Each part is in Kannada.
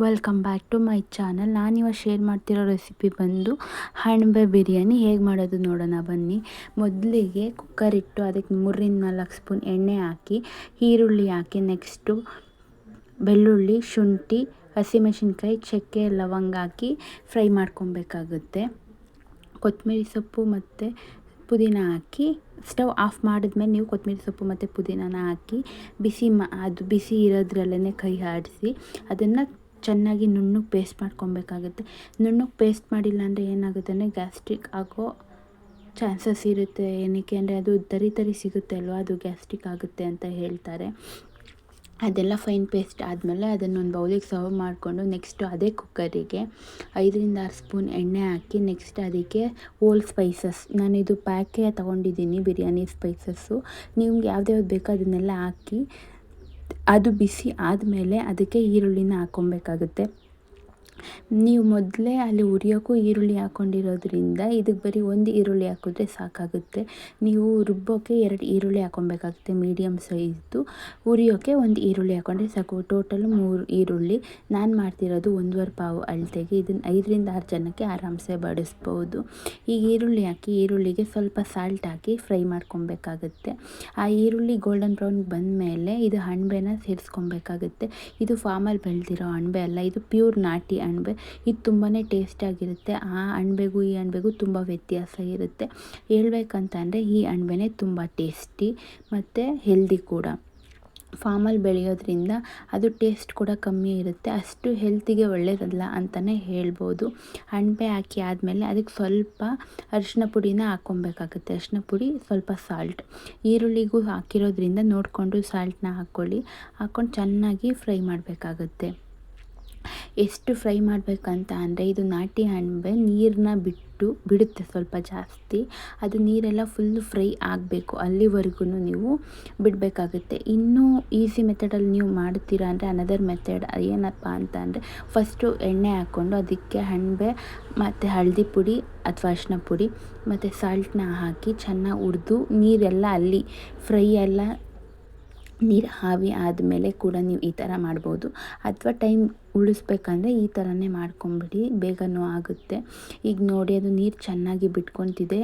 Welcome back to my channel ನಾನಿವಾಗ ಶೇರ್ ಮಾಡ್ತಿರೋ ರೆಸಿಪಿ ಬಂದು ಹಣ್ಬೆ ಬಿರಿಯಾನಿ. ಹೇಗೆ ಮಾಡೋದು ನೋಡೋಣ ಬನ್ನಿ. ಮೊದಲಿಗೆ ಕುಕ್ಕರ್ ಇಟ್ಟು ಅದಕ್ಕೆ ಮೂರರಿಂದ ನಾಲ್ಕು ಸ್ಪೂನ್ ಎಣ್ಣೆ ಹಾಕಿ, ಈರುಳ್ಳಿ ಹಾಕಿ ನೆಕ್ಸ್ಟು ಬೆಳ್ಳುಳ್ಳಿ, ಶುಂಠಿ, ಹಸಿಮೆಣಸಿನ್ಕಾಯಿ, ಚಕ್ಕೆ, ಲವಂಗ ಹಾಕಿ ಫ್ರೈ ಮಾಡ್ಕೊಬೇಕಾಗುತ್ತೆ. ಕೊತ್ತಂಬರಿ ಸೊಪ್ಪು ಮತ್ತು ಪುದೀನ ಹಾಕಿ ಸ್ಟವ್ ಆಫ್ ಮಾಡಿದ್ಮೇಲೆ ನೀವು ಕೊತ್ತಂಬರಿ ಸೊಪ್ಪು ಮತ್ತು ಪುದೀನನ ಹಾಕಿ, ಬಿಸಿ ಮಾ ಅದು ಬಿಸಿ ಇರೋದ್ರಲ್ಲೇ ಕೈ ಆಡಿಸಿ, ಅದನ್ನು ಚೆನ್ನಾಗಿ ನುಣ್ಣಗೆ ಪೇಸ್ಟ್ ಮಾಡ್ಕೊಬೇಕಾಗುತ್ತೆ. ನುಣ್ಣಗೆ ಪೇಸ್ಟ್ ಮಾಡಿಲ್ಲ ಅಂದರೆ ಏನಾಗುತ್ತೆ ಅಂದರೆ ಗ್ಯಾಸ್ಟ್ರಿಕ್ ಆಗೋ ಚಾನ್ಸಸ್ ಇರುತ್ತೆ. ಏನಕ್ಕೆ ಅಂದರೆ ಅದು ತರಿ ತರಿ ಸಿಗುತ್ತೆ ಅಲ್ವಾ? ಅದು ಗ್ಯಾಸ್ಟ್ರಿಕ್ ಆಗುತ್ತೆ ಅಂತ ಹೇಳ್ತಾರೆ. ಅದೆಲ್ಲ ಫೈನ್ ಪೇಸ್ಟ್ ಆದಮೇಲೆ ಅದನ್ನೊಂದು ಬೌಲಿಗೆ ಸರ್ವ್ ಮಾಡಿಕೊಂಡು ನೆಕ್ಸ್ಟು ಅದೇ ಕುಕ್ಕರಿಗೆ ಐದರಿಂದ ಆರು ಸ್ಪೂನ್ ಎಣ್ಣೆ ಹಾಕಿ ನೆಕ್ಸ್ಟ್ ಅದಕ್ಕೆ ಓಲ್ ಸ್ಪೈಸಸ್. ನಾನಿದು ಪ್ಯಾಕೆ ತೊಗೊಂಡಿದ್ದೀನಿ ಬಿರಿಯಾನಿ ಸ್ಪೈಸಸ್ಸು. ನಿಮ್ಗೆ ಯಾವ್ದು ಯಾವ್ದು ಬೇಕೋ ಅದನ್ನೆಲ್ಲ ಹಾಕಿ ಅದು ಬಿಸಿ ಆದಮೇಲೆ ಅದಕ್ಕೆ ಈರುಳ್ಳಿನ ಹಾಕ್ಕೊಬೇಕಾಗುತ್ತೆ. ನೀವು ಮೊದಲೇ ಅಲ್ಲಿ ಉರಿಯೋಕ್ಕೂ ಈರುಳ್ಳಿ ಹಾಕ್ಕೊಂಡಿರೋದ್ರಿಂದ ಇದಕ್ಕೆ ಬರೀ ಒಂದು ಈರುಳ್ಳಿ ಹಾಕಿದ್ರೆ ಸಾಕಾಗುತ್ತೆ. ನೀವು ರುಬ್ಬೋಕ್ಕೆ ಎರಡು ಈರುಳ್ಳಿ ಹಾಕೊಬೇಕಾಗುತ್ತೆ ಮೀಡಿಯಮ್ ಸೈಜ್ದು ಉರಿಯೋಕ್ಕೆ ಒಂದು ಈರುಳ್ಳಿ ಹಾಕ್ಕೊಂಡ್ರೆ ಸಾಕು. ಟೋಟಲ್ ಮೂರು ಈರುಳ್ಳಿ. ನಾನು ಮಾಡ್ತಿರೋದು ಒಂದುವರೆ ಪಾವು ಅಳತೆಗೆ. ಇದನ್ನು ಐದರಿಂದ ಆರು ಜನಕ್ಕೆ ಆರಾಮ್ಸೆ ಬಡಿಸ್ಬೋದು. ಈಗ ಈರುಳ್ಳಿ ಹಾಕಿ ಈರುಳ್ಳಿಗೆ ಸ್ವಲ್ಪ ಸಾಲ್ಟ್ ಹಾಕಿ ಫ್ರೈ ಮಾಡ್ಕೊಬೇಕಾಗುತ್ತೆ. ಆ ಈರುಳ್ಳಿ ಗೋಲ್ಡನ್ ಬ್ರೌನ್ ಬಂದಮೇಲೆ ಇದು ಅಣಬೆನ ಸೇರಿಸ್ಕೊಬೇಕಾಗುತ್ತೆ. ಇದು ಫಾರ್ಮಲ್ಲಿ ಬೆಳೆದಿರೋ ಅಣಬೆ ಅಲ್ಲ, ಇದು ಪ್ಯೂರ್ ನಾಟಿ ಇದು ತುಂಬಾ ಟೇಸ್ಟಾಗಿರುತ್ತೆ ಆ ಅಣಬೆಗೂ ಈ ಅಣಬೆಗೂ ತುಂಬ ವ್ಯತ್ಯಾಸ ಇರುತ್ತೆ. ಹೇಳ್ಬೇಕಂತಂದರೆ ಈ ಅಣಬೆನೇ ತುಂಬ ಟೇಸ್ಟಿ ಮತ್ತು ಹೆಲ್ದಿ ಕೂಡ. ಫಾರ್ಮಲ್ಲಿ ಬೆಳೆಯೋದ್ರಿಂದ ಅದು ಟೇಸ್ಟ್ ಕೂಡ ಕಮ್ಮಿ ಇರುತ್ತೆ. ಅಷ್ಟು ಹೆಲ್ತಿಗೆ ಒಳ್ಳೆಯದಲ್ಲ ಅಂತಲೇ ಹೇಳ್ಬೋದು. ಅಣಬೆ ಹಾಕಿ ಆದಮೇಲೆ ಅದಕ್ಕೆ ಸ್ವಲ್ಪ ಅರಿಶಿನ ಪುಡಿನ ಹಾಕ್ಕೊಬೇಕಾಗುತ್ತೆ. ಅರಿಶಿನ ಪುಡಿ, ಸ್ವಲ್ಪ ಸಾಲ್ಟ್ ಈರುಳ್ಳಿಗೂ ಹಾಕಿರೋದ್ರಿಂದ ನೋಡಿಕೊಂಡು ಸಾಲ್ಟನ್ನ ಹಾಕ್ಕೊಳ್ಳಿ. ಹಾಕ್ಕೊಂಡು ಚೆನ್ನಾಗಿ ಫ್ರೈ ಮಾಡಬೇಕಾಗುತ್ತೆ. ಎಷ್ಟು ಫ್ರೈ ಮಾಡಬೇಕಂತ ಅಂದರೆ ಇದು ನಾಟಿ ಅಣಬೆ ನೀರನ್ನ ಬಿಟ್ಟು ಬಿಡುತ್ತೆ ಸ್ವಲ್ಪ ಜಾಸ್ತಿ. ಅದು ನೀರೆಲ್ಲ ಫುಲ್ ಫ್ರೈ ಆಗಬೇಕು. ಅಲ್ಲಿವರೆಗೂ ನೀವು ಬಿಡಬೇಕಾಗುತ್ತೆ. ಇನ್ನೂ ಈಸಿ ಮೆಥಡಲ್ಲಿ ನೀವು ಮಾಡ್ತೀರಾ ಅಂದರೆ ಅನದರ್ ಮೆಥಡ್ ಏನಪ್ಪ ಅಂತ ಅಂದರೆ ಫಸ್ಟು ಎಣ್ಣೆ ಹಾಕ್ಕೊಂಡು ಅದಕ್ಕೆ ಅಣಬೆ ಮತ್ತು ಹಳದಿ ಪುಡಿ ಅಥವಾ ಅರಿಶಿನ ಪುಡಿ ಮತ್ತು ಸಾಲ್ಟನ್ನ ಹಾಕಿ ಚೆನ್ನಾಗಿ ಉರಿದು ನೀರೆಲ್ಲ ಅಲ್ಲಿ ಫ್ರೈ ಎಲ್ಲ ನೀರು ಆವಿ ಆದಮೇಲೆ ಕೂಡ ನೀವು ಈ ಥರ ಮಾಡ್ಬೋದು. ಅಥವಾ ಟೈಮ್ ಉಳಿಸ್ಬೇಕಂದ್ರೆ ಈ ಥರನೇ ಮಾಡ್ಕೊಂಬಿಡಿ, ಬೇಗನೂ ಆಗುತ್ತೆ. ಈಗ ನೋಡಿ ಅದು ನೀರು ಚೆನ್ನಾಗಿ ಬಿಟ್ಕೊತಿದೆ.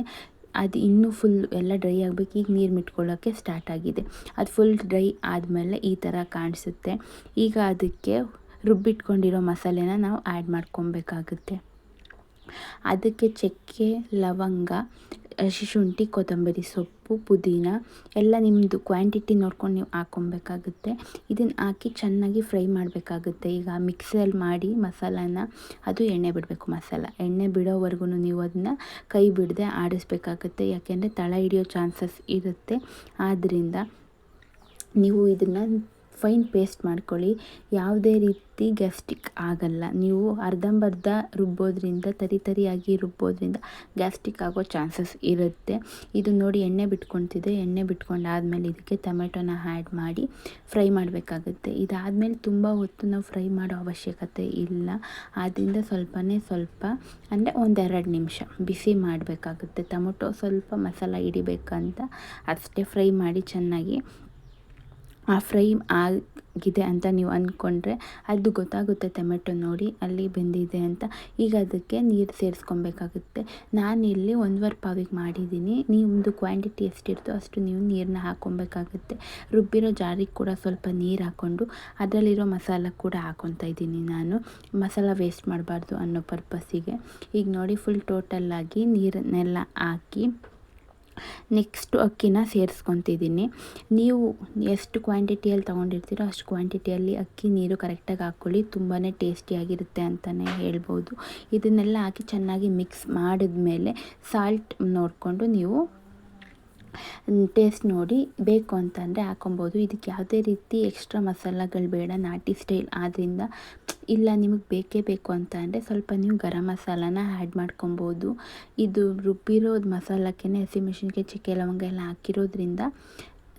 ಅದು ಇನ್ನೂ ಫುಲ್ ಎಲ್ಲ ಡ್ರೈ ಆಗಬೇಕು. ಈಗ ನೀರು ಮಿಟ್ಕೊಳ್ಳೋಕ್ಕೆ ಸ್ಟಾರ್ಟ್ ಆಗಿದೆ. ಅದು ಫುಲ್ ಡ್ರೈ ಆದಮೇಲೆ ಈ ಥರ ಕಾಣಿಸುತ್ತೆ. ಈಗ ಅದಕ್ಕೆ ರುಬ್ಬಿಟ್ಕೊಂಡಿರೋ ಮಸಾಲೆನ ನಾವು ಆ್ಯಡ್ ಮಾಡ್ಕೊಬೇಕಾಗುತ್ತೆ. ಅದಕ್ಕೆ ಚಕ್ಕೆ, ಲವಂಗ ಶುಂಠಿ ಕೊತ್ತಂಬರಿ ಸೊಪ್ಪು, ಪುದೀನ ಎಲ್ಲ ನಿಮ್ಮದು ಕ್ವಾಂಟಿಟಿ ನೋಡ್ಕೊಂಡು ನೀವು ಹಾಕ್ಕೊಬೇಕಾಗುತ್ತೆ ಇದನ್ನು ಹಾಕಿ ಚೆನ್ನಾಗಿ ಫ್ರೈ ಮಾಡಬೇಕಾಗುತ್ತೆ. ಈಗ ಮಿಕ್ಸಲ್ಲಿ ಮಾಡಿ ಮಸಾಲಾನ, ಅದು ಎಣ್ಣೆ ಬಿಡಬೇಕು ಮಸಾಲ. ಎಣ್ಣೆ ಬಿಡೋವರೆಗೂ ನೀವು ಅದನ್ನ ಕೈ ಬಿಡದೆ ಆಡಿಸ್ಬೇಕಾಗುತ್ತೆ. ಯಾಕೆಂದರೆ ತಳ ಹಿಡಿಯೋ ಚಾನ್ಸಸ್ ಇರುತ್ತೆ. ಆದ್ದರಿಂದ ನೀವು ಇದನ್ನು ಫೈನ್ ಪೇಸ್ಟ್ ಮಾಡ್ಕೊಳ್ಳಿ. ಯಾವುದೇ ರೀತಿ ಗ್ಯಾಸ್ಟಿಕ್ ಆಗಲ್ಲ. ನೀವು ಅರ್ಧಂಬರ್ಧ ರುಬ್ಬೋದ್ರಿಂದ, ತರಿ ತರಿಯಾಗಿ ರುಬ್ಬೋದ್ರಿಂದ ಗ್ಯಾಸ್ಟಿಕ್ ಆಗೋ ಚಾನ್ಸಸ್ ಇರುತ್ತೆ. ಇದು ನೋಡಿ ಎಣ್ಣೆ ಬಿಟ್ಕೊತಿದೆ ಎಣ್ಣೆ ಬಿಟ್ಕೊಂಡಾದ್ಮೇಲೆ ಇದಕ್ಕೆ ಟೊಮೆಟೊನ ಆ್ಯಡ್ ಮಾಡಿ ಫ್ರೈ ಮಾಡಬೇಕಾಗುತ್ತೆ. ಇದಾದಮೇಲೆ ತುಂಬ ಹೊತ್ತು ನಾವು ಫ್ರೈ ಮಾಡೋ ಅವಶ್ಯಕತೆ ಇಲ್ಲ. ಆದ್ದರಿಂದ ಸ್ವಲ್ಪನೇ ಸ್ವಲ್ಪ, ಅಂದರೆ ಒಂದೆರಡು ನಿಮಿಷ ಬಿಸಿ ಮಾಡಬೇಕಾಗುತ್ತೆ. ಟೊಮೊಟೊ ಸ್ವಲ್ಪ ಮಸಾಲ ಹಿಡಿಬೇಕಂತ ಅಷ್ಟೇ ಫ್ರೈ ಮಾಡಿ ಚೆನ್ನಾಗಿ ಫ್ರೈ ಆಗಿದೆ ಅಂತ ನೀವು ಅಂದ್ಕೊಂಡ್ರೆ ಅದು ಗೊತ್ತಾಗುತ್ತೆ ಟೊಮೆಟೊ ನೋಡಿ ಅಲ್ಲಿ ಬೆಂದಿದೆ ಅಂತ. ಈಗ ಅದಕ್ಕೆ ನೀರು ಸೇರಿಸ್ಕೊಬೇಕಾಗುತ್ತೆ. ನಾನಿಲ್ಲಿ ಒಂದುವರೆ ಪಾವಿಗೆ ಮಾಡಿದ್ದೀನಿ. ನಿಮ್ಮದು ಕ್ವಾಂಟಿಟಿ ಎಷ್ಟಿರ್ತೋ ಅಷ್ಟು ನೀವು ನೀರನ್ನ ಹಾಕ್ಕೊಬೇಕಾಗುತ್ತೆ. ರುಬ್ಬಿರೋ ಜಾರಿಗೆ ಕೂಡ ಸ್ವಲ್ಪ ನೀರು ಹಾಕ್ಕೊಂಡು ಅದರಲ್ಲಿರೋ ಮಸಾಲ ಕೂಡ ಹಾಕ್ಕೊತಾ ಇದ್ದೀನಿ ನಾನು. ಮಸಾಲ ವೇಸ್ಟ್ ಮಾಡಬಾರ್ದು ಅನ್ನೋ ಪರ್ಪಸ್ಸಿಗೆ ಈಗ ನೋಡಿ ಫುಲ್ ಟೋಟಲ್ಲಾಗಿ ನೀರನ್ನೆಲ್ಲ ಹಾಕಿ ನೆಕ್ಸ್ಟು ಅಕ್ಕಿನ ಸೇರಿಸ್ಕೊತಿದ್ದೀನಿ. ನೀವು ಎಷ್ಟು ಕ್ವಾಂಟಿಟಿಯಲ್ಲಿ ತೊಗೊಂಡಿರ್ತೀರೋ ಅಷ್ಟು ಕ್ವಾಂಟಿಟಿಯಲ್ಲಿ ಅಕ್ಕಿ ನೀರು ಕರೆಕ್ಟಾಗಿ ಹಾಕ್ಕೊಳ್ಳಿ. ತುಂಬಾ ಟೇಸ್ಟಿಯಾಗಿರುತ್ತೆ ಅಂತಲೇ ಹೇಳ್ಬೋದು. ಇದನ್ನೆಲ್ಲ ಹಾಕಿ ಚೆನ್ನಾಗಿ ಮಿಕ್ಸ್ ಮಾಡಿದ ಮೇಲೆ ಸಾಲ್ಟ್ ನೋಡಿಕೊಂಡು ನೀವು ಟೇಸ್ಟ್ ನೋಡಿ ಬೇಕು ಅಂತಂದರೆ ಹಾಕೊಬೋದು ಇದಕ್ಕೆ ಯಾವುದೇ ರೀತಿ ಎಕ್ಸ್ಟ್ರಾ ಮಸಾಲಗಳು ಬೇಡ, ನಾಟಿ ಸ್ಟೈಲ್ ಆದ್ದರಿಂದ ಇಲ್ಲ, ನಿಮಗೆ ಬೇಕೇ ಬೇಕು ಅಂತ ಅಂದರೆ ಸ್ವಲ್ಪ ನೀವು ಗರಂ ಮಸಾಲಾನ ಆ್ಯಡ್ ಮಾಡ್ಕೊಬೋದು. ಇದು ರುಬ್ಬಿರೋದು ಮಸಾಲಕ್ಕೆ ಹಸಿಮೆಣ್ಸಿನ್ಕಾಯಿ ಚಿಕ್ಕೆ ಲವಂಗ ಎಲ್ಲ ಹಾಕಿರೋದ್ರಿಂದ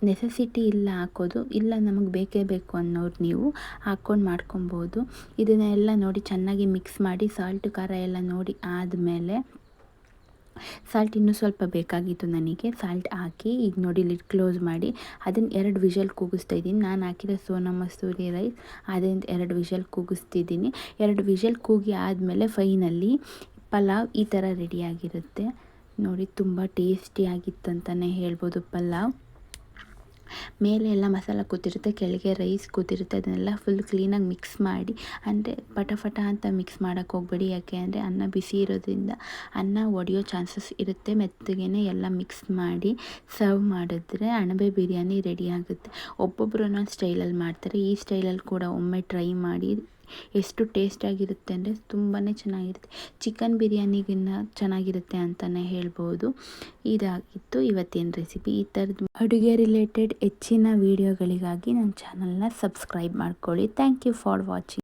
ನೆಸೆಸಿಟಿ ಇಲ್ಲ ಹಾಕೋದು. ಇಲ್ಲ, ನಮಗೆ ಬೇಕೇ ಬೇಕು ಅನ್ನೋರು ನೀವು ಹಾಕ್ಕೊಂಡು ಮಾಡ್ಕೊಬೋದು. ಇದನ್ನೆಲ್ಲ ನೋಡಿ ಚೆನ್ನಾಗಿ ಮಿಕ್ಸ್ ಮಾಡಿ ಸಾಲ್ಟ್ ಖಾರ ಎಲ್ಲ ನೋಡಿ ಆದಮೇಲೆ ಸಾಲ್ಟ್ ಇನ್ನೂ ಸ್ವಲ್ಪ ಬೇಕಾಗಿತ್ತು ನನಗೆ. ಸಾಲ್ಟ್ ಹಾಕಿ ಈಗ ನೋಡಿ ಲಿಟ್ ಕ್ಲೋಸ್ ಮಾಡಿ. ಅದನ್ನು ಎರಡು ವಿಷಲ್ ಕೂಗಿಸ್ತಾ ಇದ್ದೀನಿ. ನಾನು ಹಾಕಿರೋ ಸೋನಾ ಮಸೂರಿ ರೈಸ್ ಅದರಿಂದ ಎರಡು ವಿಷಲ್ ಕೂಗಿಸ್ತಿದ್ದೀನಿ. ಎರಡು ವಿಷಲ್ ಕೂಗಿ ಆದಮೇಲೆ ಫೈನಲ್ಲಿ ಪಲಾವ್ ಈ ಥರ ರೆಡಿಯಾಗಿರುತ್ತೆ ನೋಡಿ ತುಂಬ ಟೇಸ್ಟಿಯಾಗಿತ್ತಂತಲೇ ಹೇಳ್ಬೋದು ಪಲಾವ್. ಮೇಲೆ ಎಲ್ಲ ಮಸಾಲ ಕೂತಿರುತ್ತೆ, ಕೆಳಗೆ ರೈಸ್ ಕೂತಿರುತ್ತೆ, ಅದನ್ನೆಲ್ಲ ಫುಲ್ ಕ್ಲೀನಾಗಿ ಮಿಕ್ಸ್ ಮಾಡಿ, ಅಂದರೆ ಪಟ ಪಟ ಅಂತ ಮಿಕ್ಸ್ ಮಾಡೋಕ್ಕೆ ಹೋಗ್ಬೇಡಿ. ಯಾಕೆ ಅಂದರೆ ಅನ್ನ ಬಿಸಿ ಇರೋದ್ರಿಂದ ಅನ್ನ ಒಡೆಯೋ ಚಾನ್ಸಸ್ ಇರುತ್ತೆ. ಮೆತ್ತಗೆ ಎಲ್ಲ ಮಿಕ್ಸ್ ಮಾಡಿ ಸರ್ವ್ ಮಾಡಿದ್ರೆ ಅಣಬೆ ಬಿರಿಯಾನಿ ರೆಡಿ ಆಗುತ್ತೆ. ಒಬ್ಬೊಬ್ಬರು ಒಂದೊಂದು ಸ್ಟೈಲಲ್ಲಿ ಮಾಡ್ತಾರೆ. ಈ ಸ್ಟೈಲಲ್ಲಿ ಕೂಡ ಒಮ್ಮೆ ಟ್ರೈ ಮಾಡಿ ಎಷ್ಟು ಟೇಸ್ಟಾಗಿರುತ್ತೆ ಅಂದರೆ ತುಂಬಾ ಚೆನ್ನಾಗಿರುತ್ತೆ. ಚಿಕನ್ ಬಿರಿಯಾನಿಗಿನ್ನ ಚೆನ್ನಾಗಿರುತ್ತೆ ಅಂತಲೇ ಹೇಳ್ಬೋದು. ಇದಾಗಿತ್ತು ಇವತ್ತಿನ ರೆಸಿಪಿ. ಈ ಥರದ್ದು ಅಡುಗೆ ರಿಲೇಟೆಡ್ ಹೆಚ್ಚಿನ ವೀಡಿಯೋಗಳಿಗಾಗಿ ನನ್ನ ಚಾನಲ್ನ ಸಬ್ಸ್ಕ್ರೈಬ್ ಮಾಡ್ಕೊಳ್ಳಿ. Thank you for watching.